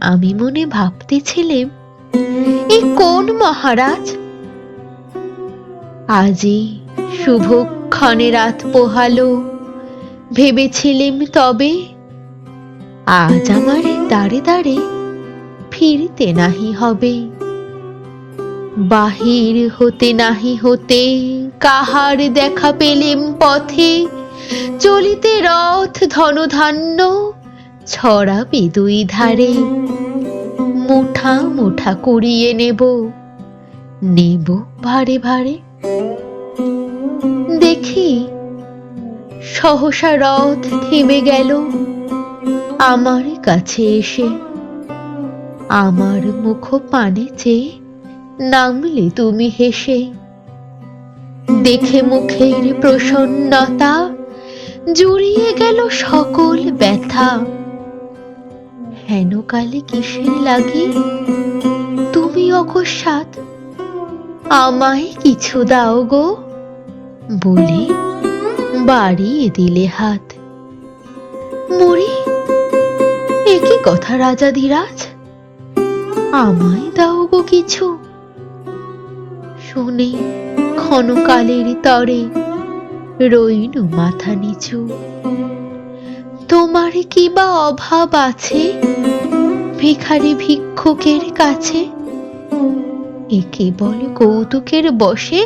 আমি মনে ভাবতেছিলাম, এ কোন মহারাজ? আজি শুভক্ষণে রাত পোহালো, ভেবেছিলেম তবে আজ আমার দাঁড়ে দাঁড়ে ফিরতে নাহি হবে। বাহির হতে নাহি হতে কাহার দেখা পেলেম পথে, চলিতে রথ ধনধান্য ছড়াবে দুই ধারে, মুঠা মুঠা কুড়িয়ে নেব। নেব ভারে ভারে। দেখি, সহসা রথ থেমে গেল আমার কাছে এসে। আমার মুখ পানে চেয়ে নামলে তুমি হেসে। দেখে মুখের প্রসন্নতা জুড়িয়ে গেল সকল ব্যথা। হেন কালে কিসের লাগে? তুমি অকস্মাৎ আমায় কিছু দাও গো? বলে বাড়িয়ে দিলে হাত। মরি একই কথা রাজা ধীরাজ? আমায় দাও গো কিছু। শুনে ক্ষণকালের তরে রইন মাথা নিচু। তোমার কি বা অভাব আছে? ভিখারি ভিক্ষুকের কাছে। এ কেবল কৌতুকের বসে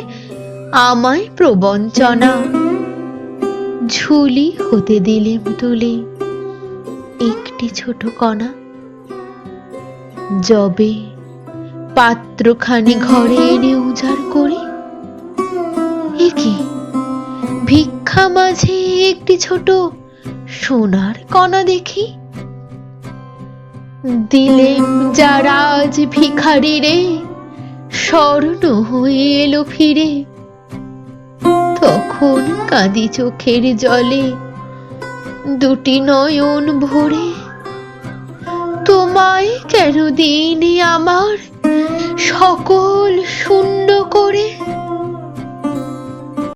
আমায় প্রবঞ্চনা। ঝুলি হতে দিলেম তুলে একটি ছোট কণা। যবে পাত্রখানি ঘরে এনে উজাড় করি। একে ভিক্ষা মাঝে একটি ছোট সোনার কণা দেখি। দিলেম যারা আজ ভিখারি রে, স্বর্ণ হয়ে এলো ফিরে। তখন কাঁদি চোখের জলে, দুটি নয়ন ভরে, তোমায় কেন দিন আমার সকল